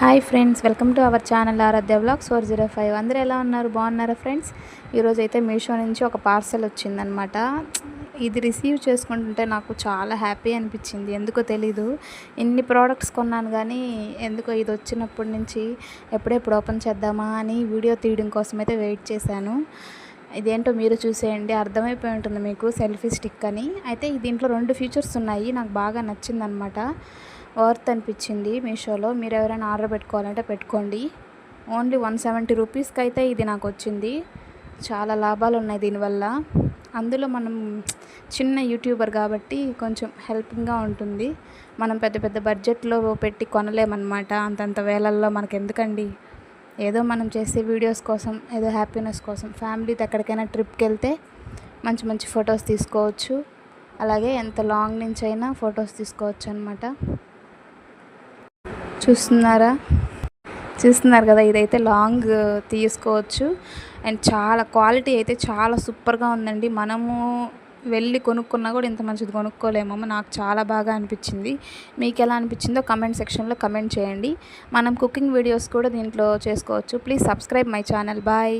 Hi friends welcome to our channel Aaradhya blogs four zero five. అందరూ ఎలా ఉన్నారు? బాగున్నారా ఫ్రెండ్స్? ఈరోజు అయితే మీషో నుంచి ఒక పార్సల్ వచ్చిందనమాట ఇది రిసీవ్ చేసుకుంటుంటే నాకు చాలా హ్యాపీ అనిపించింది. ఎందుకో తెలీదు. ఇన్ని ప్రోడక్ట్స్ కొన్నాను కానీ ఎందుకో ఇది వచ్చినప్పటి నుంచి ఎప్పుడెప్పుడు ఓపెన్ చేద్దామా అని వీడియో తీయడం కోసం అయితే వెయిట్ చేశాను. ఇదేంటో మీరు చూసేయండి. అర్థమైపోయి ఉంటుంది మీకు. సెల్ఫీ స్టిక్ అని. అయితే దీంట్లో రెండు ఫీచర్స్ ఉన్నాయి. నాకు బాగా నచ్చిందనమాట వర్త్ అనిపించింది మీషోలో. మీరు ఎవరైనా ఆర్డర్ పెట్టుకోవాలంటే పెట్టుకోండి. ఓన్లీ వన్ సెవెంటీ రూపీస్కి అయితే ఇది నాకు వచ్చింది. చాలా లాభాలు ఉన్నాయి దీనివల్ల అందులో మనం చిన్న యూట్యూబర్ కాబట్టి కొంచెం హెల్పింగ్గా ఉంటుంది. మనం పెద్ద పెద్ద బడ్జెట్లో పెట్టి కొనలేమన్నమాట. అంతంత వేలల్లో మనకు ఎందుకండి ఏదో మనం చేసే వీడియోస్ కోసం ఏదో హ్యాపీనెస్ కోసం ఫ్యామిలీతో ఎక్కడికైనా ట్రిప్కి వెళ్తే మంచి మంచి ఫొటోస్ తీసుకోవచ్చు. అలాగే ఎంత లాంగ్ నుంచి అయినా ఫొటోస్ తీసుకోవచ్చు అనమాట చూస్తున్నారా? చూస్తున్నారు కదా ఇదైతే లాంగ్ తీసుకోవచ్చు. అండ్ చాలా క్వాలిటీ అయితే చాలా సూపర్గా ఉందండి. మనము వెళ్ళి కొనుక్కున్నా కూడా ఇంత మంచిది కొనుక్కోలేమో. నాకు చాలా బాగా అనిపించింది. మీకు ఎలా అనిపించిందో కమెంట్ సెక్షన్లో కమెంట్ చేయండి. మనం కుకింగ్ వీడియోస్ కూడా దీంట్లో చేసుకోవచ్చు. Please subscribe my channel. Bye.